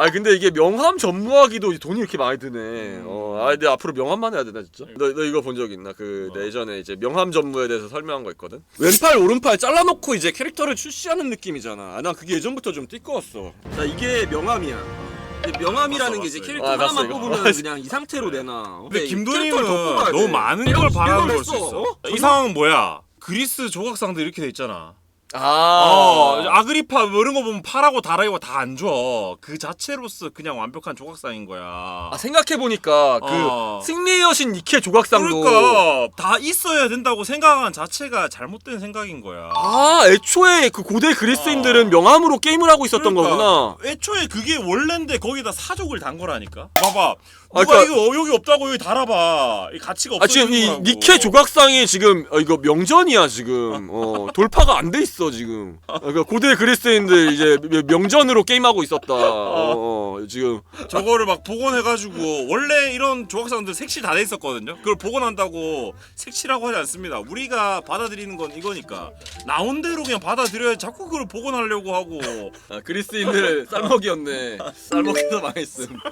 아 근데 이게 명함 전무하기도 돈이 이렇게 많이 드네. 어, 아 근데 앞으로 명함만 해야 되나 진짜? 너, 너 이거 본 적 있나? 그 뭐? 예전에 이제 명함 전무에 대해서 설명한 거 있거든. 왼팔 오른팔 잘라놓고 이제 캐릭터를 출시하는 느낌이잖아. 아, 난 그게 예전부터 좀 띠꺼웠어. 자 이게 명함이야. 근데 명함이라는 봤어, 게 이제 봤어, 캐릭터 이거. 아, 하나만 이거. 뽑으면 그냥 이 상태로. 근데 이 김도림은 캐릭터를 더 뽑아야 너무 돼. 많은 걸걸 수. 있어. 어? 이 상황은 뭐야? 그리스 조각상도 이렇게 돼 있잖아. 아, 어, 아그리파 뭐 이런 거 보면 파라고 다라이고 다 안 줘. 그 자체로서 그냥 완벽한 조각상인 거야. 아 생각해 보니까 그 어. 승리의 여신 니케 조각상도 그러니까 다 있어야 된다고 생각한 자체가 잘못된 생각인 거야. 아 애초에 그 고대 그리스인들은 어. 명함으로 게임을 하고 있었던 그러니까 거구나. 애초에 그게 원래인데 거기다 사족을 단 거라니까. 봐봐. 아, 누가 그러니까- 이거 여기 없다고 여기 달아봐. 이 가치가 아 지금 이. 니케 조각상이 지금 어, 이거 명전이야 지금 어, 돌파가 안 돼 있어 지금. 어, 그러니까 고대 그리스인들 이제 명- 명전으로 게임하고 있었다. 어, 어, 지금. 저거를 막 복원해가지고 원래 이런 조각상들 색칠 다 돼 있었거든요. 그걸 복원한다고 색칠하고 하지 않습니다. 우리가 받아들이는 건 이거니까. 나온 대로 그냥 받아들여야 자꾸 그걸 복원하려고 하고. 아, 그리스인들 쌀먹이었네. 쌀먹해서 망했음